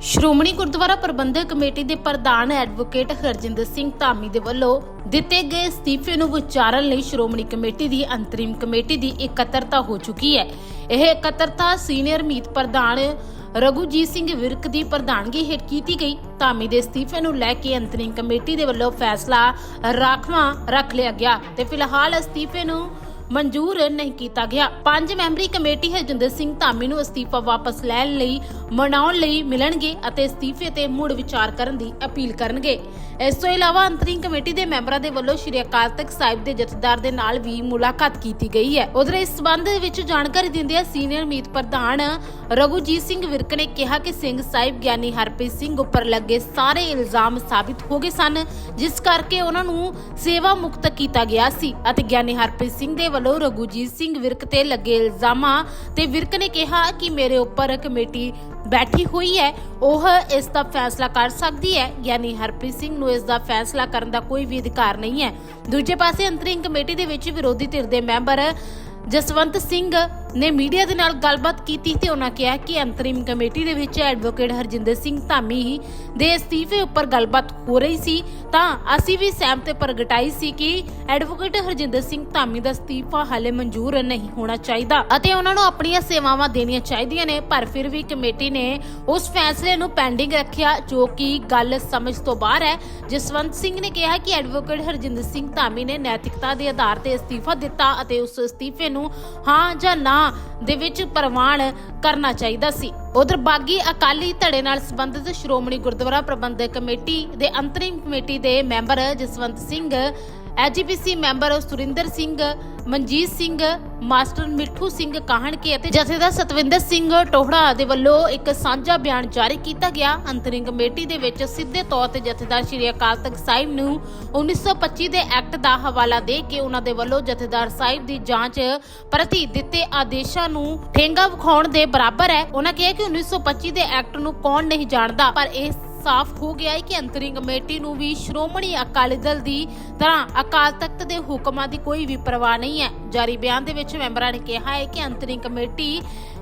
ਸ਼੍ਰੋਮਣੀ ਗੁਰਦੁਆਰਾ ਪ੍ਰਬੰਧਕ committee ਦੇ ਪ੍ਰਧਾਨ advocate Harjinder Singh Dhami ਦੇ ਵੱਲੋਂ ਦਿੱਤੇ ਗਏ ਅਸਤੀਫੇ ਨੂੰ ਵਿਚਾਰਨ ਲਈ ਸ਼੍ਰੋਮਣੀ ਕਮੇਟੀ ਦੀ ਅੰਤਰਿਮ ਕਮੇਟੀ ਦੀ ਇਕੱਤਰਤਾ ਹੋ ਚੁੱਕੀ ਹੈ। ਇਹ ਇਕੱਤਰਤਾ ਸੀਨੀਅਰ ਮੀਤ ਪ੍ਰਧਾਨ ਰਘੂਜੀਤ ਸਿੰਘ ਵਿਰਕ ਦੀ ਪ੍ਰਧਾਨਗੀ ਹੇਠ ਕੀਤੀ ਗਈ। ਧਾਮੀ ਦੇ ਅਸਤੀਫੇ ਨੂੰ ਲੈ ਕੇ ਅੰਤਰਿਮ ਕਮੇਟੀ ਦੇ ਵੱਲੋਂ ਫੈਸਲਾ ਰਾਖਵਾਂ ਰੱਖ ਲਿਆ ਗਿਆ ਤੇ ਫਿਲਹਾਲ ਅਸਤੀਫੇ ਨੂੰ ਮਨਜ਼ੂਰ ਨਹੀਂ ਕੀਤਾ ਗਿਆ। ਪੰਜ ਮੈਂਬਰੀ ਕਮੇਟੀ ਹਰਜਿੰਦਰ ਸਿੰਘ ਧਾਮੀ ਨੂੰ ਅਸਤੀਫਾ ਵਾਪਸ ਲੈਣ ਲਈ, ਮਨਾਉਣ ਲਈ ਮਿਲਣਗੇ ਅਤੇ ਅਸਤੀਫੇ ਤੇ ਮੁੜ ਵਿਚਾਰ ਕਰਨ ਦੀ ਅਪੀਲ ਕਰਨਗੇ। ਇਸ ਤੋਂ ਇਲਾਵਾ ਅੰਤਰਿਮ ਕਮੇਟੀ ਦੇ ਮੈਂਬਰਾਂ ਦੇ ਵੱਲੋਂ ਸ਼੍ਰੀ ਅਕਾਲ ਤਖਤ ਸਾਹਿਬ ਦੇ ਜਥੇਦਾਰ ਦੇ ਨਾਲ ਵੀ ਮੁਲਾਕਾਤ ਕੀਤੀ ਗਈ ਹੈ। ਉਧਰ ਇਸ ਸਬੰਧ ਵਿੱਚ ਜਾਣਕਾਰੀ ਦਿੰਦਿਆਂ ਸੀਨੀਅਰ ਮੀਤ ਪ੍ਰਧਾਨ ਰਘੂਜੀਤ ਸਿੰਘ ਵਿਰਕ ਨੇ ਕਿਹਾ ਕਿ ਸਿੰਘ ਸਾਹਿਬ ਗਿਆਨੀ ਹਰਪ੍ਰੀਤ ਸਿੰਘ ਉੱਪਰ ਲੱਗੇ ਸਾਰੇ ਇਲਜ਼ਾਮ ਸਾਬਿਤ ਹੋ ਗਏ ਸਨ, ਜਿਸ ਕਰਕੇ ਉਹਨਾਂ ਨੂੰ ਸੇਵਾ ਮੁਕਤ ਕੀਤਾ ਗਿਆ ਸੀ ਅਤੇ ਗਿਆਨੀ ਹਰਪ੍ਰੀਤ ਸਿੰਘ ਦੇ ਵੱਲੋਂ ਰਘੂਜੀਤ ਸਿੰਘ ਵਿਰਕ ਤੇ ਲੱਗੇ ਇਲਜ਼ਾਮਾਂ ਤੇ ਵਿਰਕ ਨੇ ਕਿਹਾ ਕਿ ਮੇਰੇ ਉੱਪਰ ਕਮੇਟੀ ਬੈਠੀ ਹੋਈ ਹੈ, ਉਹ ਇਸ ਦਾ ਫੈਸਲਾ ਕਰ ਸਕਦੀ ਹੈ। ਯਾਨੀ ਹਰਪ੍ਰੀਤ ਸਿੰਘ ਨੂੰ ਇਸ ਦਾ ਫੈਸਲਾ ਕਰਨ ਦਾ ਕੋਈ ਵੀ ਅਧਿਕਾਰ ਨਹੀਂ ਹੈ। ਦੂਜੇ ਪਾਸੇ ਅੰਤਰਿੰਗ ਕਮੇਟੀ ਦੇ ਵਿੱਚ ਵਿਰੋਧੀ ਧਿਰ ਦੇ ਮੈਂਬਰ ਜਸਵੰਤ ਸਿੰਘ ਨੇ ਮੀਡੀਆ ਦੇ ਨਾਲ ਗੱਲਬਾਤ ਕੀਤੀ ਤੇ ਉਹਨਾਂ ਕਿਹਾ ਕਿ ਅੰਤਰਿਮ ਕਮੇਟੀ ਦੇ ਵਿੱਚ ਐਡਵੋਕੇਟ ਹਰਜਿੰਦਰ ਸਿੰਘ ਧਾਮੀ ਦੇ ਅਸਤੀਫੇ ਉੱਪਰ ਗੱਲਬਾਤ ਹੋ ਰਹੀ ਸੀ। ਤਾਂ ਅਸੀਂ ਵੀ ਸਹਿਮਤੀ ਪ੍ਰਗਟਾਈ ਸੀ ਕਿ ਐਡਵੋਕੇਟ ਹਰਜਿੰਦਰ ਸਿੰਘ ਧਾਮੀ ਦਾ ਅਸਤੀਫਾ ਹਾਲੇ ਮਨਜ਼ੂਰ ਨਹੀਂ ਹੋਣਾ ਚਾਹੀਦਾ ਅਤੇ ਉਹਨਾਂ ਨੂੰ ਆਪਣੀਆਂ ਸੇਵਾਵਾਂ ਦੇਣੀਆਂ ਚਾਹੀਦੀਆਂ ਨੇ, ਪਰ ਫਿਰ ਵੀ ਕਮੇਟੀ ਨੇ ਉਸ ਫੈਸਲੇ ਨੂੰ ਪੈਂਡਿੰਗ ਰੱਖਿਆ, ਜੋ ਕਿ ਗੱਲ ਸਮਝ ਤੋਂ ਬਾਹਰ ਹੈ। ਜਸਵੰਤ ਸਿੰਘ ਨੇ ਕਿਹਾ ਕਿ ਐਡਵੋਕੇਟ ਹਰਜਿੰਦਰ ਸਿੰਘ ਧਾਮੀ ਨੇ ਨੈਤਿਕਤਾ ਦੇ ਆਧਾਰ ਤੇ ਅਸਤੀਫਾ ਦਿੱਤਾ ਅਤੇ ਉਸ ਅਸਤੀਫੇ ਨੂੰ ਹਾਂ ਜਾਂ ਨਾ ਦੇ ਵਿੱਚ ਪ੍ਰਵਾਨ ਕਰਨਾ ਚਾਹੀਦਾ ਸੀ। ਉਧਰ ਬਾਗੀ ਅਕਾਲੀ ਧੜੇ ਨਾਲ ਸੰਬੰਧਿਤ ਸ਼੍ਰੋਮਣੀ ਗੁਰਦੁਆਰਾ ਪ੍ਰਬੰਧਕ ਕਮੇਟੀ ਦੇ ਅੰਤਰਿਮ ਕਮੇਟੀ ਦੇ member Jaswant Singh SGPC member Surinder Singh, Manjit Singh, master Mithu Singh Kahanke ਅਤੇ ਜਥੇਦਾਰ ਸਤਵਿੰਦਰ ਸਿੰਘ ਟੋਹੜਾ ਦੇ ਵੱਲੋਂ ਇੱਕ ਸਾਂਝਾ ਬਿਆਨ ਜਾਰੀ ਕੀਤਾ ਗਿਆ। ਅੰਤਰਿਮ ਕਮੇਟੀ ਦੇ ਵਿੱਚ ਸਿੱਧੇ ਤੌਰ ਤੇ ਜਥੇਦਾਰ ਸ਼੍ਰੀ ਅਕਾਲ ਤਖਤ ਸਾਹਿਬ ਨੂੰ 1925 ਦੇ ਐਕਟ ਦਾ ਹਵਾਲਾ ਦੇ ਕੇ ਉਹਨਾਂ ਦੇ ਵੱਲੋਂ ਜਥੇਦਾਰ ਸਾਹਿਬ ਦੀ ਜਾਂਚ ਪ੍ਰਤੀ ਦਿੱਤੇ ਆਦੇਸ਼ਾਂ ਨੂੰ ਠੇਂਗਾ ਵਿਖਾਉਣ ਦੇ ਬਰਾਬਰ ਹੈ। ਉਹਨਾਂ ਕਿਹਾ ਕਿ 1925 ਦੇ ਐਕਟ ਨੂੰ ਕੌਣ ਨਹੀਂ ਜਾਣਦਾ, ਪਰ ਇਹ ਸਾਫ਼ ਹੋ ਗਿਆ ਹੈ ਕਿ ਅੰਤਰਿੰਗ ਕਮੇਟੀ ਨੂੰ ਵੀ ਸ਼੍ਰੋਮਣੀ ਅਕਾਲੀ ਦਲ ਦੀ ਤਰ੍ਹਾਂ ਅਕਾਲ ਤਖਤ ਦੇ ਹੁਕਮਾਂ ਦੀ ਕੋਈ ਵੀ ਪਰਵਾਹ ਨਹੀਂ ਹੈ। ਜਾਰੀ ਬਿਆਨ ਦੇ ਵਿੱਚ ਮੈਂਬਰਾਂ ਨੇ ਕਿਹਾ ਹੈ ਕਿ ਅੰਤਰਿੰਗ ਕਮੇਟੀ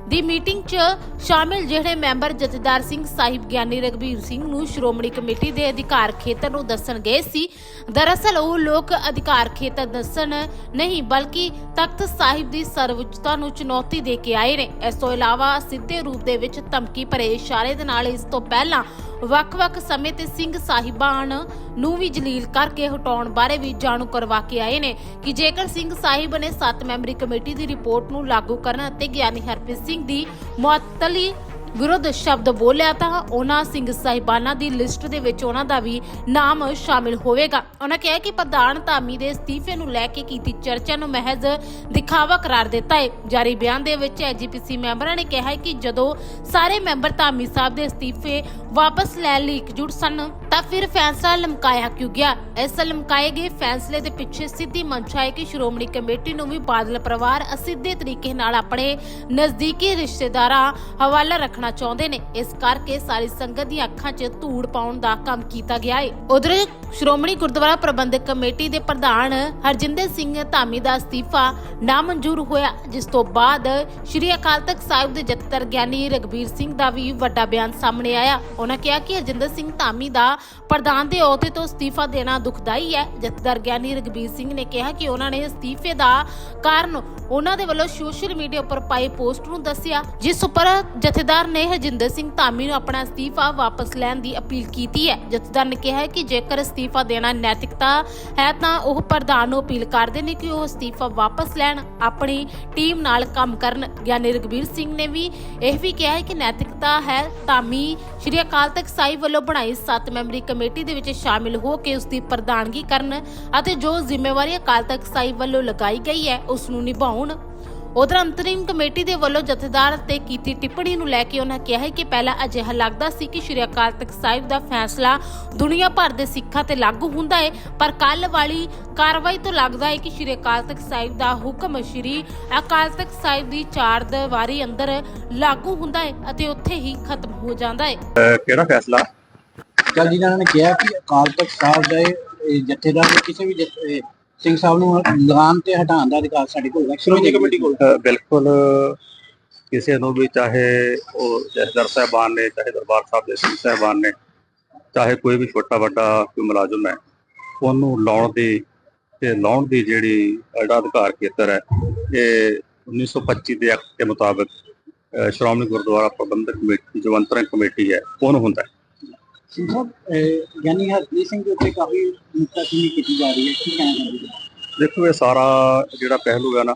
ਦੀ ਮੀਟਿੰਗ 'ਚ ਸ਼ਾਮਿਲ ਜਿਹੜੇ ਮੈਂਬਰ ਜਥੇਦਾਰ ਸਿੰਘ ਸਾਹਿਬ ਗਿਆਨੀ ਰਗਬੀਰ ਸਿੰਘ ਨੂੰ ਸ਼੍ਰੋਮਣੀ ਕਮੇਟੀ ਦੇ ਅਧਿਕਾਰ ਖੇਤਰ ਨੂੰ ਦੱਸਣ ਗਏ ਸੀ। ਦਰਅਸਲ ਉਹ ਲੋਕ ਅਧਿਕਾਰ ਖੇਤਰ ਦੱਸਣ ਨਹੀਂ, ਬਲਕਿ ਤਖਤ ਸਾਹਿਬ ਦੀ ਸਰਵਉੱਚਤਾ ਨੂੰ ਚੁਣੌਤੀ ਦੇ ਕੇ ਆਏ ਨੇ। ਇਸ ਤੋਂ ਇਲਾਵਾ ਸਿੱਧੇ ਰੂਪ ਦੇ ਵਿੱਚ ਧਮਕੀ ਭਰੇ ਇਸ਼ਾਰੇ ਦੇ ਨਾਲ ਇਸ ਤੋਂ ਪਹਿਲਾਂ ਵੱਖ-ਵੱਖ ਸਮੇਂ ਤੇ ਸਿੰਘ ਸਾਹਿਬਾਨ ਨੂੰ ਵੀ ਜਲੀਲ ਕਰਕੇ ਹਟਾਉਣ ਬਾਰੇ ਵੀ ਜਾਣੂ ਕਰਵਾ ਕੇ ਆਏ ਨੇ ਕਿ ਜੇਕਰ ਸਿੰਘ ਸਾਹਿਬ ਨੇ 7 ਮੈਂਬਰੀ ਕਮੇਟੀ ਦੀ ਰਿਪੋਰਟ ਨੂੰ ਲਾਗੂ ਕਰਨ ਅਤੇ ਗਿਆਨੀ ਹਰਪ੍ਰੀਤ ਸਿੰਘ ਦੀ ਮੁਅੱਤਲੀ ਵਿਰੁੱਧ ਸ਼ਬਦ ਬੋਲਿਆ ਤਾਂ ਉਹਨਾਂ ਸਿੰਘ ਸਾਹਿਬਾਨਾਂ ਦੀ ਲਿਸਟ ਦੇ ਵਿੱਚ ਉਹਨਾਂ ਦਾ ਵੀ ਨਾਮ ਸ਼ਾਮਿਲ ਹੋਵੇਗਾ। ਉਹਨਾਂ ਕਿਹਾ ਕਿ ਪ੍ਰਧਾਨ ਧਾਮੀ ਦੇ ਅਸਤੀਫੇ ਨੂੰ ਲੈ ਕੇ ਕੀਤੀ ਚਰਚਾ ਨੂੰ ਮਹਿਜ਼ ਦਿਖਾਵਾ ਕਰਾਰ ਦਿੱਤਾ ਹੈ। ਜਾਰੀ ਬਿਆਨ ਦੇ ਵਿੱਚ ਐਜੀਪੀਸੀ ਮੈਂਬਰਾਂ ਨੇ ਕਿਹਾ ਕਿ ਜਦੋਂ ਸਾਰੇ ਮੈਂਬਰ ਧਾਮੀ ਸਾਹਿਬ ਦੇ ਅਸਤੀਫੇ ਵਾਪਸ ਲੈਣ ਲਈ ਇਕਜੁੱਟ ਸਨ, ਤਾਂ ਫਿਰ ਫੈਸਲਾ ਲਮਕਾਇਆ ਕਿਉਂ ਗਿਆ? ਇਸ ਲਮਕਾਏ ਗਏ ਫੈਸਲੇ ਦੇ ਪਿੱਛੇ ਸਿੱਧੀ ਮੰਸ਼ਾ ਹੈ ਕਿ ਸ਼੍ਰੋਮਣੀ ਕਮੇਟੀ ਨੂੰ ਵੀ ਬਾਦਲ ਪਰਿਵਾਰ ਅਸਿੱਧੇ ਤਰੀਕੇ ਨਾਲ ਆਪਣੇ ਨਜ਼ਦੀਕੀ ਰਿਸ਼ਤੇਦਾਰਾਂ ਹਵਾਲਾ ਰੱਖਣਾ ਚਾਹੁੰਦੇ ਨੇ। ਇਸ ਕਰਕੇ ਸਾਰੀ ਸੰਗਤ ਦੀਆਂ ਅੱਖਾਂ 'ਚ ਧੂੜ ਪਾਉਣ ਦਾ ਕੰਮ ਕੀਤਾ ਗਿਆ ਹੈ ਉਧਰ ਸ਼੍ਰੋਮਣੀ ਗੁਰਦੁਆਰਾ ਪ੍ਰਬੰਧਕ ਕਮੇਟੀ ਦੇ ਪ੍ਰਧਾਨ ਹਰਜਿੰਦਰ ਸਿੰਘ ਧਾਮੀ ਦਾ ਅਸਤੀਫਾ ਨਾਮਨਜ਼ੂਰ ਹੋਇਆ, ਜਿਸ ਤੋਂ ਬਾਅਦ ਸ਼੍ਰੀ ਅਕਾਲ ਤਖਤ ਸਾਹਿਬ ਦੇ ਜਥੇਦਾਰ ਗਿਆਨੀ ਰਗਬੀਰ ਸਿੰਘ ਦਾ ਵੀ ਵੱਡਾ ਬਿਆਨ ਸਾਹਮਣੇ ਆਇਆ। ਉਹਨਾਂ ਕਿਹਾ ਕਿ ਹਰਜਿੰਦਰ ਸਿੰਘ ਧਾਮੀ ਦਾ ਪ੍ਰਧਾਨ ਦੇ ਅਹੁਦੇ ਤੋਂ ਅਸਤੀਫਾ ਦੇਣਾ ਦੁਖਦਾਈ ਹੈ। ਜਥੇਦਾਰ ਗਿਆਨੀ ਰਗਬੀਰ ਸਿੰਘ ਨੇ ਕਿਹਾ ਕਿ ਉਹਨਾਂ ਨੇ ਅਸਤੀਫੇ ਦਾ ਕਾਰਨ ਉਹਨਾਂ ਦੇ ਵੱਲੋਂ ਸੋਸ਼ਲ ਮੀਡੀਆ ਉੱਪਰ ਪਾਈ ਪੋਸਟ ਨੂੰ ਦੱਸਿਆ, ਜਿਸ ਉੱਪਰ ਜਥੇਦਾਰ ਨੇ ਹਰਜਿੰਦਰ ਸਿੰਘ ਧਾਮੀ ਨੂੰ ਆਪਣਾ ਅਸਤੀਫਾ ਵਾਪਸ ਲੈਣ ਦੀ ਅਪੀਲ ਕੀਤੀ ਹੈ। ਜਥੇਦਾਰ ਨੇ ਕਿਹਾ ਕਿ ਜੇਕਰ ਅਸਤੀਫਾ ਦੇਣਾ ਨੈਤਿਕਤਾ ਹੈ ਤਾਂ ਉਹ ਪ੍ਰਧਾਨ ਨੂੰ ਅਪੀਲ ਕਰਦੇ ਨੇ ਕਿ ਉਹ ਅਸਤੀਫਾ ਵਾਪਸ ਲੈਣ, ਆਪਣੀ ਟੀਮ ਨਾਲ ਕੰਮ ਕਰਨ। ਗਿਆਨੀ ਰਗਬੀਰ ਸਿੰਘ ਨੇ ਵੀ ਇਹ ਵੀ ਕਿਹਾ ਹੈ ਕਿ ਨੈਤਿਕਤਾ ਹੈ, ਧਾਮੀ ਸ਼੍ਰੀ ਅਕਾਲ ਤਖਤ ਸਾਹਿਬ ਵੱਲੋਂ ਬਣਾਈ 7 ਮੈਂਬਰੀ ਕਮੇਟੀ ਦੇ ਵਿੱਚ ਸ਼ਾਮਿਲ ਹੋ ਕੇ ਉਸ ਦੀ ਪ੍ਰਧਾਨਗੀ ਕਰਨ ਅਤੇ ਜੋ ਜ਼ਿੰਮੇਵਾਰੀ ਅਕਾਲ ਤਖਤ ਸਾਹਿਬ ਵੱਲੋਂ ਲਗਾਈ ਗਈ ਹੈ ਉਸ ਨੂੰ ਨਿਭਾਉਣ ਉਧਰ ਅੰਤਰਿਮ ਕਮੇਟੀ ਦੇ ਵੱਲੋਂ ਜਥੇਦਾਰ ਤੇ ਕੀਤੀ ਟਿੱਪਣੀ ਨੂੰ ਲੈ ਕੇ ਉਹਨਾਂ ਕਿਹਾ ਹੈ ਕਿ ਪਹਿਲਾਂ ਅਜਿਹਾ ਲੱਗਦਾ ਸੀ ਕਿ ਸ਼੍ਰੀ ਅਕਾਲ ਤਖਤ ਸਾਹਿਬ ਦਾ ਫੈਸਲਾ ਦੁਨੀਆ ਭਰ ਦੇ ਸਿੱਖਾਂ ਤੇ ਲਾਗੂ ਹੁੰਦਾ ਹੈ ਪਰ ਕੱਲ ਵਾਲੀ ਕਾਰਵਾਈ ਤੋਂ ਲੱਗਦਾ ਹੈ ਕਿ ਸ਼੍ਰੀ ਅਕਾਲ ਤਖਤ ਸਾਹਿਬ ਦਾ ਹੁਕਮ ਸ਼੍ਰੀ ਅਕਾਲ ਤਖਤ ਸਾਹਿਬ ਦੀ ਚਾਰ ਦੀਵਾਰੀ ਅੰਦਰ ਲਾਗੂ ਹੁੰਦਾ ਹੈ ਅਤੇ ਉੱਥੇ ਹੀ ਖਤਮ ਹੋ ਜਾਂਦਾ ਹੈ। ਕਿਹੜਾ ਫੈਸਲਾ? ਜਦ ਜੀ ਨੇ ਕਿਹਾ ਕਿ ਅਕਾਲ ਤਖਤ ਸਾਹਿਬ ਦੇ ਇਹ ਜਥੇਦਾਰ ਕਿਸੇ ਵੀ ਸਿੰਘ ਸਾਹਿਬ ਨੂੰ ਲਗਾਨ ਤੇ ਹਟਾਉਣ ਦਾ ਅਧਿਕਾਰ ਸਾਡੇ ਕੋਲ ਹੈ ਸ਼੍ਰੋਮਣੀ ਕਮੇਟੀ ਕੋਲ। ਬਿਲਕੁਲ ਕਿਸੇ ਨੂੰ ਵੀ ਚਾਹੇ ਉਹ ਜਥੇਦਾਰ ਸਾਹਿਬਾਨ ਨੇ ਚਾਹੇ ਦਰਬਾਰ ਸਾਹਿਬ ਦੇ ਸਿੰਘ ਸਾਹਿਬਾਨ ਨੇ ਚਾਹੇ ਕੋਈ ਵੀ ਛੋਟਾ ਵੱਡਾ ਕੋਈ ਮੁਲਾਜ਼ਮ ਹੈ ਉਹਨੂੰ ਲਾਉਣ ਦੀ ਤੇ ਲਾਉਣ ਦੀ ਜਿਹੜੀ ਜਿਹੜਾ ਅਧਿਕਾਰ ਖੇਤਰ ਹੈ ਇਹ 1925 ਦੇ ਐਕਟ ਦੇ ਮੁਤਾਬਕ ਸ਼੍ਰੋਮਣੀ ਗੁਰਦੁਆਰਾ ਪ੍ਰਬੰਧਕ ਕਮੇਟੀ ਜੋ ਕਮੇਟੀ ਹੈ ਉਹਨੂੰ ਹੁੰਦਾ ਹੈ। ਸਿੰਘ ਸਾਹਿਬ ਅਹ, ਗਿਆਨੀ ਹਰਪ੍ਰੀਤ ਸਿੰਘ ਦੇ ਉੱਤੇ ਕਾਫੀ ਨੁਕਤਾਚੀਨੀ ਕੀਤੀ ਜਾ ਰਹੀ ਹੈ? ਕੀ ਕਹਿਣਾ ਚਾਹੁੰਦੇ ਹੋ ਦੇਖੋ ਇਹ ਸਾਰਾ ਜਿਹੜਾ ਪਹਿਲੂ ਹੈ ਨਾ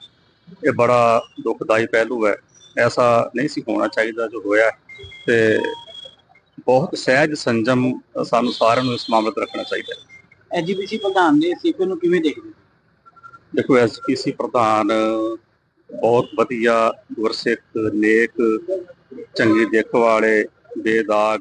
ਇਹ ਬੜਾ ਦੁਖਦਾਈ ਪਹਿਲੂ ਹੈ। ਐਸਾ ਨਹੀਂ ਸੀ ਹੋਣਾ ਚਾਹੀਦਾ ਜੋ ਹੋਇਆ ਤੇ ਬਹੁਤ ਸਹਿਜ ਸੰਜਮ ਸਾਨੂੰ ਸਾਰਿਆਂ ਨੂੰ ਇਸ ਮਾਮਲੇ ਤੇ ਰੱਖਣਾ ਚਾਹੀਦਾ ਹੈ। ਐਜੀਪੀਸੀ ਪ੍ਰਧਾਨ ਨੇ ਸੀਪੀ ਨੂੰ ਕਿਵੇਂ ਦੇਖਦੇ? ਦੇਖੋ ਐਸਪੀਸੀ ਪ੍ਰਧਾਨ ਬਹੁਤ ਵਧੀਆ ਗੁਰਸਿੱਖ ਨੇਕ ਚੰਗੀ ਦਿੱਖ ਵਾਲੇ ਬੇਦਾਗ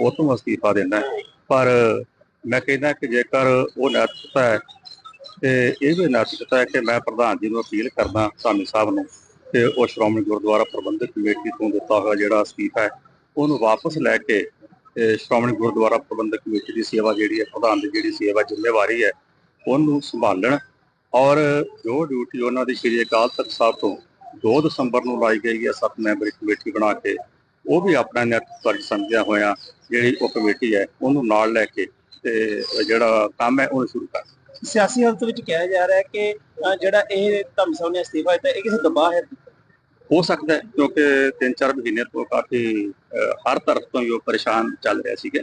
ਉਹ ਤੋਂ ਅਸਤੀਫਾ ਦੇਣਾ ਪਰ ਮੈਂ ਕਹਿੰਦਾ ਕਿ ਜੇਕਰ ਉਹ ਨੈਤਿਕਤਾ ਹੈ ਤੇ ਇਹ ਵੀ ਨੈਤਿਕਤਾ ਹੈ ਕਿ ਮੈਂ ਪ੍ਰਧਾਨ ਜੀ ਨੂੰ ਅਪੀਲ ਕਰਦਾ ਧਾਮੀ ਸਾਹਿਬ ਨੂੰ ਕਿ ਉਹ ਸ਼੍ਰੋਮਣੀ ਗੁਰਦੁਆਰਾ ਪ੍ਰਬੰਧਕ ਕਮੇਟੀ ਤੋਂ ਦਿੱਤਾ ਹੋਇਆ ਜਿਹੜਾ ਅਸਤੀਫਾ ਹੈ, ਉਹਨੂੰ ਵਾਪਸ ਲੈ ਕੇ ਸ਼੍ਰੋਮਣੀ ਗੁਰਦੁਆਰਾ ਪ੍ਰਬੰਧਕ ਕਮੇਟੀ ਦੀ ਸੇਵਾ ਜਿਹੜੀ ਹੈ, ਪ੍ਰਧਾਨ ਦੀ ਜਿਹੜੀ ਸੇਵਾ ਜ਼ਿੰਮੇਵਾਰੀ ਹੈ, ਉਹਨੂੰ ਸੰਭਾਲਣ। ਔਰ ਜੋ ਡਿਊਟੀ ਉਹਨਾਂ ਦੀ ਸ਼੍ਰੀ ਅਕਾਲ ਤਖਤ ਸਾਹਿਬ ਤੋਂ 2 ਦਸੰਬਰ ਨੂੰ ਲਾਈ ਗਈ ਹੈ, ਸੱਤ ਮੈਂਬਰੀ ਕਮੇਟੀ ਬਣਾ ਕੇ ਉਹ ਵੀ ਆਪਣਾ ਫਰਜ਼ ਸਮਝਿਆ ਹੋਇਆ ਜਿਹੜੀ ਉਹ ਕਮੇਟੀ ਹੈ ਉਹਨੂੰ ਨਾਲ ਲੈ ਕੇ ਤੇ ਜਿਹੜਾ ਕੰਮ ਹੈ ਉਹਨੂੰ ਸ਼ੁਰੂ ਕਰ ਸਿਆਸੀ ਹਾਲਤ ਵਿੱਚ ਕਿਹਾ ਜਾ ਰਿਹਾ ਹੈ ਕਿ ਜਿਹੜਾ ਇਹ ਧਰਮ ਸਾਹਿਬ ਨੇ ਅਸਤੀਫਾ ਦਿੱਤਾ ਇਹ ਕਿਸੇ ਦਬਾਅ ਹੈ ਹੋ ਸਕਦਾ ਹੈ ਕਿਉਂਕਿ 3-4 ਮਹੀਨੇ ਤੋਂ ਕਾਫੀ ਹਰ ਤਰਫ ਤੋਂ ਹੀ ਉਹ ਪਰੇਸ਼ਾਨ ਚੱਲ ਰਿਹਾ ਸੀਗਾ।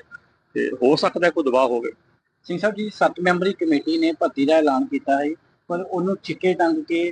ਤੇ ਹੋ ਸਕਦਾ ਕੋਈ ਦਬਾਅ ਹੋਵੇ। ਸਿੰਘ ਸਾਹਿਬ ਜੀ ਸੱਤ ਮੈਂਬਰੀ ਕਮੇਟੀ ਨੇ ਭਰਤੀ ਦਾ ਐਲਾਨ ਕੀਤਾ ਹੈ ਪਰ ਉਹਨੂੰ ਛਿੱਕੇ ਟੰਗ ਕੇ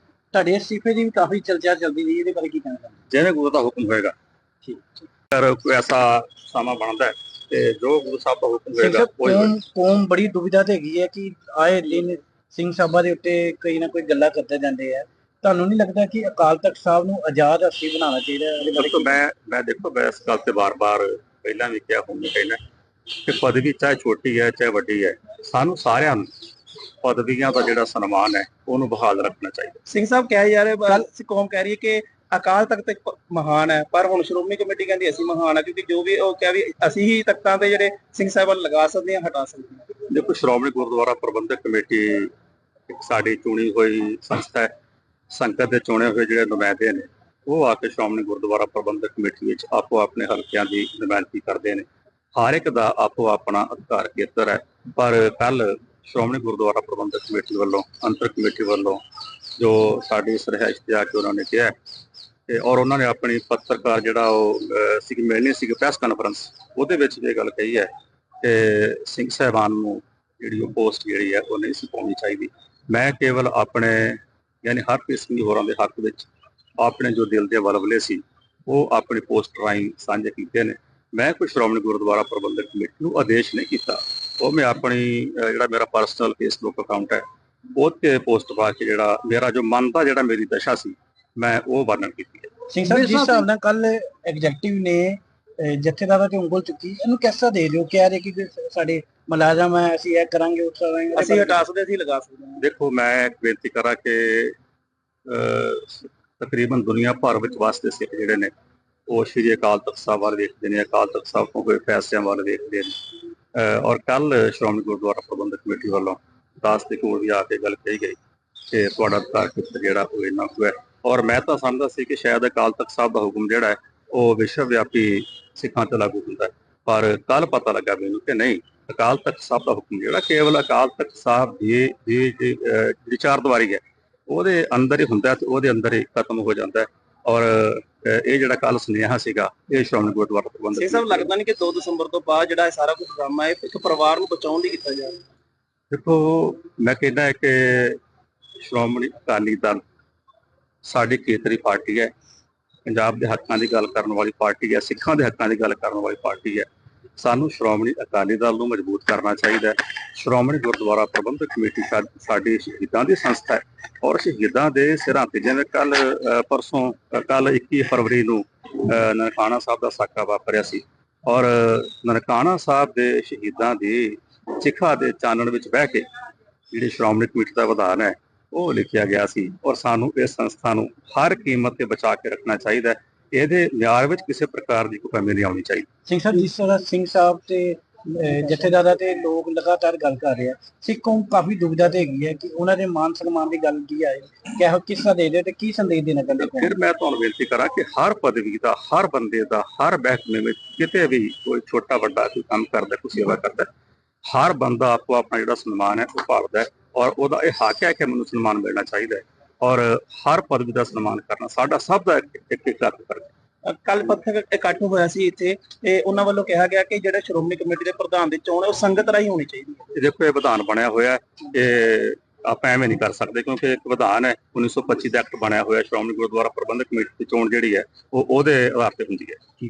ਤੁਹਾਡੇ ਅਸਤੀਫੇ ਦੀ ਵੀ ਕਾਫੀ ਚਰਚਾ ਚੱਲਦੀ ਰਹੀ ਇਹਦੇ ਬਾਰੇ ਕੀ ਕਹਿਣਾ ਚਾਹੁੰਦੇ ਜਿਵੇਂ ਗੁਰੂ ਦਾ ਹੁਕਮ ਹੋਏਗਾ। ਠੀਕ ਅਗਰ ਕੋਈ ਐਸਾ ਸਮਾਂ ਬਣਦਾ ਹੈ ਤੇ ਜੋ ਗੁਰੂ ਸਾਹਿਬ ਦਾ ਹੁਕਮ ਹੋਏਗਾ ਹੀ ਕੌਮ ਬੜੀ ਦੁਵਿਧਾ ਤੇ ਹੈਗੀ ਹੈ ਕਿ ਆਏ ਦਿਨ ਸਿੰਘ ਸਾਹਿਬਾਂ ਦੇ ਉੱਤੇ ਕੋਈ ਨਾ ਕੋਈ ਗੱਲਾਂ ਕਰਦੇ ਜਾਂਦੇ ਆ। ਤੁਹਾਨੂੰ ਨਹੀਂ ਲੱਗਦਾ ਕਿ ਅਕਾਲ ਤਖਤ ਸਾਹਿਬ ਨੂੰ ਆਜ਼ਾਦ ਹਸਤੀ ਬਣਾਉਣਾ ਚਾਹੀਦਾ ਹੈ? ਇਹਦੇ ਬਾਰੇ ਮੈਂ ਮੈਂ ਦੇਖੋ ਮੈਂ ਇਸ ਗੱਲ ਤੇ ਬਾਰ-ਬਾਰ ਪਹਿਲਾਂ ਵੀ ਕਿਹਾ ਹੁਣ ਵੀ ਕਹਿਣਾ ਕਿ ਪਦਵੀ ਚਾਹੇ ਛੋਟੀ ਹੈ ਚਾਹੇ ਵੱਡੀ ਹੈ ਸਾਨੂੰ ਸਾਰਿਆਂ ਨੂੰ ਪਦਵੀਆਂ ਦਾ ਜਿਹੜਾ ਸਨਮਾਨ ਹੈ ਉਹਨੂੰ ਬਹਾਲ ਰੱਖਣਾ ਚਾਹੀਦਾ। ਸਿੰਘ ਸਾਹਿਬ ਕਹਿ ਜਾ ਰਹੇ ਕੱਲ ਕੌਮ ਕਹਿ ਰਹੀ ਹੈ ਕਿ ਅਕਾਲ ਤਖਤ ਇੱਕ ਮਹਾਨ ਹੈ ਪਰ ਹੁਣ ਸ਼੍ਰੋਮਣੀ ਕਮੇਟੀ ਕਹਿੰਦੀ ਅਸੀਂ ਮਹਾਨ ਹੈ ਕਿਉਂਕਿ ਜੋ ਵੀ ਉਹ ਕਿਹਾ ਵੀ ਅਸੀਂ ਹੀ ਤਖਤਾਂ ਤੇ ਜਿਹੜੇ ਸਿੰਘ ਸਾਹਿਬਾਨ ਲਗਾ ਸਕਦੇ ਹਾਂ ਹਟਾ ਸਕਦੇ ਹਾਂ। ਦੇਖੋ ਸ਼੍ਰੋਮਣੀ ਗੁਰਦੁਆਰਾ ਪ੍ਰਬੰਧਕ ਕਮੇਟੀ ਇੱਕ ਸਾਡੀ ਚੁਣੀ ਹੋਈ ਸੰਸਥਾ ਹੈ ਸੰਗਤ ਦੇ ਚੁਣੇ ਹੋਏ ਜਿਹੜੇ ਨੁਮਾਇੰਦੇ ਨੇ ਉਹ ਆ ਕੇ ਸ਼੍ਰੋਮਣੀ ਗੁਰਦੁਆਰਾ ਪ੍ਰਬੰਧਕ ਕਮੇਟੀ ਵਿੱਚ ਆਪੋ ਆਪਣੇ ਹਲਕਿਆਂ ਦੀ ਨੁਮਾਇੰਦਗੀ ਕਰਦੇ ਨੇ। ਹਰ ਇੱਕ ਦਾ ਆਪੋ ਆਪਣਾ ਅਧਿਕਾਰ ਖੇਤਰ ਹੈ ਪਰ ਕੱਲ ਸ਼੍ਰੋਮਣੀ ਗੁਰਦੁਆਰਾ ਪ੍ਰਬੰਧਕ ਕਮੇਟੀ ਵੱਲੋਂ ਅੰਤਰ ਕਮੇਟੀ ਵੱਲੋਂ ਜੋ ਸਾਡੀ ਸਰਹਾਇਸ਼ ਤੇ ਆ ਕੇ ਉਹਨਾਂ ਨੇ ਕਿਹਾ ਤੇ ਔਰ ਉਹਨਾਂ ਨੇ ਆਪਣੀ ਪੱਤਰਕਾਰ ਜਿਹੜਾ ਉਹ ਅਹ, ਸੀ ਮਿਲਣੀ ਸੀ ਪ੍ਰੈਸ ਕਾਨਫਰੰਸ ਉਹਦੇ ਵਿੱਚ ਇਹ ਗੱਲ ਕਹੀ ਹੈ ਕਿ ਸਿੰਘ ਸਾਹਿਬਾਨ ਨੂੰ ਜਿਹੜੀ ਉਹ ਪੋਸਟ ਜਿਹੜੀ ਹੈ ਉਹ ਨਹੀਂ ਸੀ ਪਾਉਣੀ ਚਾਹੀਦੀ। ਮੈਂ ਕੇਵਲ ਆਪਣੇ ਯਾਨੀ ਹਰਪ੍ਰੀਤ ਸਿੰਘ ਜੀ ਹੋਰਾਂ ਦੇ ਹੱਕ ਵਿੱਚ ਆਪਣੇ ਜੋ ਦਿਲ ਦੇ ਵਲਵਲੇ ਸੀ ਉਹ ਆਪਣੀ ਪੋਸਟ ਰਾਹੀਂ ਸਾਂਝੇ ਕੀਤੇ ਨੇ। ਮੈਂ ਕੋਈ ਸ਼੍ਰੋਮਣੀ ਗੁਰਦੁਆਰਾ ਪ੍ਰਬੰਧਕ ਕਮੇਟੀ ਨੂੰ ਆਦੇਸ਼ ਨਹੀਂ ਕੀਤਾ। ਉਹ ਮੈਂ ਆਪਣੀ ਜਿਹੜਾ ਮੇਰਾ ਪਰਸਨਲ ਫੇਸਬੁੱਕ ਅਕਾਊਂਟ ਹੈ ਉਹ ਤੇ ਪੋਸਟ ਪਾ ਕੇ ਜਿਹੜਾ ਮੇਰਾ ਜੋ ਮਨ ਦਾ ਜਿਹੜਾ ਮੇਰੀ ਦਸ਼ਾ ਸੀ ਮੈਂ ਉਹ ਵਰਣਨ ਕੀਤੀ ਹੈ। ਸਿੰਘ ਸਾਹਿਬ ਜਿਸ ਹਿਸਾਬ ਨਾਲ ਕੱਲ ਐਗਜ਼ੈਕਟਿਵ ਨੇ ਜਥੇਦਾਰਾਂ ਤੇ ਉਂਗਲ ਚੁੱਕੀ ਇਹਨੂੰ ਕਿਸ ਦੇ ਦਿਓ ਕਹਿ ਰਹੇ ਕਿ ਕਿ ਸਾਡੇ ਮੁਲਾਜ਼ਮ ਹੈ ਅਸੀਂ ਇਹ ਕਰਾਂਗੇ ਉਹ ਕਰਾਂਗੇ। ਅਸੀਂ ਹਟਾ ਸਕਦੇ ਅਸੀਂ ਲਗਾ ਸਕਦੇ ਹਾਂ। ਦੇਖੋ ਮੈਂ ਇੱਕ ਬੇਨਤੀ ਕਰਾਂ ਕਿ ਤਕਰੀਬਨ ਦੁਨੀਆ ਭਰ ਵਿੱਚ ਵਸਦੇ ਸਿੱਖ ਜਿਹੜੇ ਨੇ ਉਹ ਸ਼੍ਰੀ ਅਕਾਲ ਤਖਤ ਸਾਹਿਬ ਵੱਲ ਵੇਖਦੇ ਨੇ ਅਕਾਲ ਤਖਤ ਸਾਹਿਬ ਤੋਂ ਹੋਏ ਫੈਸਲਿਆਂ ਵੱਲ ਵੇਖਦੇ ਨੇ। ਔਰ ਕੱਲ ਸ਼੍ਰੋਮਣੀ ਗੁਰਦੁਆਰਾ ਪ੍ਰਬੰਧਕ ਕਮੇਟੀ ਵੱਲੋਂ ਦਾਸ ਦੇ ਕੋਲ ਵੀ ਆ ਕੇ ਗੱਲ ਕਹੀ ਗਈ ਕਿ ਤੁਹਾਡਾ ਅਧਿਕਾਰ ਜਿਹੜਾ ਉਹ ਇੰਨਾ ਕੁ ਹੈ। ਔਰ ਮੈਂ ਤਾਂ ਸਮਝਦਾ ਸੀ ਕਿ ਸ਼ਾਇਦ ਅਕਾਲ ਤਖਤ ਸਾਹਿਬ ਦਾ ਹੁਕਮ ਜਿਹੜਾ ਹੈ ਉਹ ਵਿਸ਼ਵ ਵਿਆਪੀ ਸਿੱਖਾਂ ਤੇ ਲਾਗੂ ਹੁੰਦਾ ਹੈ। ਪਰ ਕੱਲ ਪਤਾ ਲੱਗਾ ਮੈਨੂੰ ਕਿ ਨਹੀਂ ਅਕਾਲ ਤਖਤ ਸਾਹਿਬ ਦਾ ਹੁਕਮ ਜਿਹੜਾ ਕੇਵਲ ਅਕਾਲ ਤਖਤ ਸਾਹਿਬ ਦੀ ਦੀ ਦੀ, ਅਹ, ਜਿਹੜੀ ਚਾਰ ਦੀਵਾਰੀ ਹੈ। ਉਹਦੇ ਅੰਦਰ ਹੀ ਹੁੰਦਾ ਹੈ ਤੇ ਉਹਦੇ ਅੰਦਰ ਹੀ ਖਤਮ ਹੋ ਜਾਂਦਾ ਔਰ ਇਹ ਜਿਹੜਾ ਕੱਲ ਸੁਨੇਹਾ ਸੀਗਾ ਇਹ ਸ਼੍ਰੋਮਣੀ ਗੁਰਦੁਆਰਾ ਪ੍ਰਬੰਧਕ ਸਿੰਘ ਸਾਹਿਬ ਲੱਗਦਾ ਨਹੀਂ ਕਿ 2 ਦਸੰਬਰ ਤੋਂ ਬਾਅਦ ਜਿਹੜਾ ਇਹ ਸਾਰਾ ਕੁਝ ਡਰਾਮਾ ਹੈ ਇੱਕ ਪਰਿਵਾਰ ਨੂੰ ਬਚਾਉਣ ਲਈ ਕੀਤਾ ਜਾ ਰਿਹਾ। ਦੇਖੋ ਮੈਂ ਕਹਿੰਦਾ ਕਿ ਸ਼੍ਰੋਮਣੀ ਅਕਾਲੀ ਦਲ ਸਾਡੀ ਖੇਤਰੀ ਪਾਰਟੀ ਹੈ। ਪੰਜਾਬ ਦੇ ਹੱਕਾਂ ਦੀ ਗੱਲ ਕਰਨ ਵਾਲੀ ਪਾਰਟੀ ਹੈ ਸਿੱਖਾਂ ਦੇ ਹੱਕਾਂ ਦੀ ਗੱਲ ਕਰਨ ਵਾਲੀ ਪਾਰਟੀ ਹੈ। ਸਾਨੂੰ ਸ਼੍ਰੋਮਣੀ ਅਕਾਲੀ ਦਲ ਨੂੰ ਮਜ਼ਬੂਤ ਕਰਨਾ ਚਾਹੀਦਾ ਹੈ। ਸ਼੍ਰੋਮਣੀ ਗੁਰਦੁਆਰਾ ਪ੍ਰਬੰਧਕ ਕਮੇਟੀ ਸਾ- ਸਾਡੀ ਸ਼ਹੀਦਾਂ ਦੀ ਸੰਸਥਾ ਹੈ ਔਰ ਸ਼ਹੀਦਾਂ ਦੇ ਸਿਰਾਂ ਤੇ ਜਿਵੇਂ ਕੱਲ ਪਰਸੋਂ ਕੱਲ 21 ਫਰਵਰੀ ਨੂੰ ਨਨਕਾਣਾ ਸਾਹਿਬ ਦਾ ਸਾਕਾ ਵਾਪਰਿਆ ਸੀ ਔਰ ਨਨਕਾਣਾ ਸਾਹਿਬ ਦੇ ਸ਼ਹੀਦਾਂ ਦੀ ਚਿਖਾ ਦੇ ਚਾਨਣ ਵਿੱਚ ਬਹਿ ਕੇ ਜਿਹੜੀ ਸ਼੍ਰੋਮਣੀ ਕਮੇਟੀ ਦਾ ਵਿਧਾਨ ਹੈ ਉਹ ਲਿਖਿਆ ਗਿਆ ਸੀ ਔਰ ਸਾਨੂੰ ਇਸ ਸੰਸਥਾ ਨੂੰ ਹਰ ਕੀਮਤ ਤੇ ਬਚਾ ਕੇ ਰੱਖਣਾ ਚਾਹੀਦਾ ਹੈ। ਇਹਦੇ ਮਿਆਰ ਵਿੱਚ ਕਿਸੇ ਪ੍ਰਕਾਰ ਦੀ ਕੋਈ ਕਮੀ ਨਹੀਂ ਆਉਣੀ ਚਾਹੀਦੀ। ਸਿੰਘ ਸਾਹਿਬ ਜਿਸ ਤਰ੍ਹਾਂ ਸਿੰਘ ਸਾਹਿਬ ਤੇ ਜਥੇਦਾਰਾਂ ਤੇ ਲੋਕ ਲਗਾਤਾਰ ਗੱਲ ਕਰ ਰਹੇ ਆ ਸਿੱਖ ਕਾਫੀ ਦੁਬਿਧਾ ਤੇ ਹੈਗੀ ਹੈ ਕਿ ਉਹਨਾਂ ਦੇ ਮਾਨ ਸਨਮਾਨ ਦੀ ਗੱਲ ਕੀ ਆਏ ਕਿਹੋ ਕਿਸ ਦੇ ਦਿਓ ਤੇ ਕੀ ਸੰਦੇਸ਼ ਦੇਣਾ ਚਾਹੁੰਦੇ ਹੋ? ਫਿਰ ਮੈਂ ਤੁਹਾਨੂੰ ਬੇਨਤੀ ਕਰਾਂ ਕਿ ਹਰ ਪਦਵੀ ਦਾ ਹਰ ਬੰਦੇ ਦਾ ਹਰ ਮਹਿਕਮੇ ਵਿੱਚ ਕਿਤੇ ਵੀ ਕੋਈ ਛੋਟਾ ਵੱਡਾ ਕੋਈ ਕੰਮ ਕਰਦਾ ਕੋਈ ਸੇਵਾ ਕਰਦਾ ਹਰ ਬੰਦਾ ਆਪੋ ਆਪਣਾ ਜਿਹੜਾ ਸਨਮਾਨ ਹੈ ਉਹ ਭਾਲਦਾ ਹੈ ਔਰ ਉਹਦਾ ਇਹ ਹੱਕ ਹੈ ਕਿ ਮੈਨੂੰ ਸਨਮਾਨ ਮਿਲਣਾ ਚਾਹੀਦਾ ਹੈ। ਔਰ ਹਰ ਪਦਵੀ ਦਾ ਸਨਮਾਨ ਕਰਨਾ ਸਾਡਾ ਸਭ ਦਾ ਇੱਕ ਇੱਕ ਹੈ। ਕੱਲ ਪੱਥਰ ਇਕੱਠ ਹੋਇਆ ਸੀ ਇੱਥੇ ਤੇ ਉਹਨਾਂ ਵੱਲੋਂ ਕਿਹਾ ਗਿਆ ਕਿ ਜਿਹੜਾ ਸ਼੍ਰੋਮਣੀ ਕਮੇਟੀ ਦੇ ਪ੍ਰਧਾਨ ਦੀ ਚੋਣ ਹੈ ਉਹ ਸੰਗਤ ਰਾਹੀਂ ਹੋਣੀ ਚਾਹੀਦੀ ਹੈ। ਦੇਖੋ ਇਹ ਵਿਧਾਨ ਬਣਿਆ ਹੋਇਆ ਹੈ ਇਹ ਆਪਾਂ ਐਵੇਂ ਨਹੀਂ ਕਰ ਸਕਦੇ ਕਿਉਂਕਿ ਇੱਕ ਵਿਧਾਨ ਹੈ 1925 ਦਾ ਐਕਟ ਬਣਿਆ ਹੋਇਆ ਸ਼੍ਰੋਮਣੀ ਗੁਰਦੁਆਰਾ ਪ੍ਰਬੰਧਕ ਕਮੇਟੀ ਦੀ ਚੋਣ ਜਿਹੜੀ ਹੈ ਉਹ ਉਹਦੇ ਆਧਾਰ ਤੇ ਹੁੰਦੀ ਹੈ।